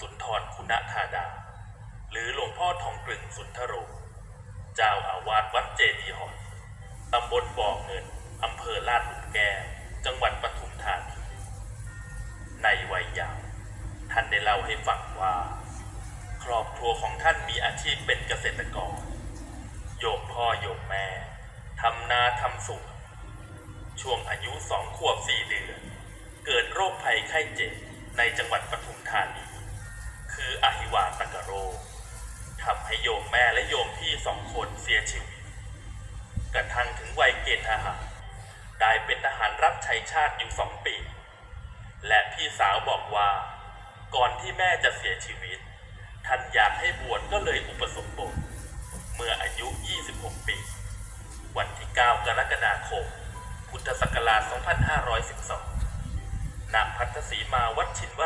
สุนทรคุณธาดา หรือหลวงพ่อทองกลึงสุนทโร เจ้าอาวาสวัดเจดีย์หอยตำบลบ่อเงินอำเภอลาดหลุมแก้วจังหวัดปทุมธานีในวัยยาวท่านได้เล่าให้ฟังว่า ครอบครัวของท่านมีอาชีพเป็นเกษตรกร โยมพ่อโยมแม่ทำนาทำสวนช่วงอายุสองขวบสี่เดือน เกิดโรคภัยไข้เจ็บในจังหวัด โยมแม่และโยมพี่สองคนเสียชีวิตกระทั่งถึงวัยเกณฑ์ทหาร ได้เป็นทหารรับใช้ชาติอยู่สองปี และพี่สาวบอกว่า ก่อนที่แม่จะเสียชีวิต ท่านอยากให้บวชก็เลยอุปสมบท เมื่ออายุ 26 ปี วันที่ 9 กรกฎาคม พุทธศักราช 2512ณพัทธสีมาวัดชินว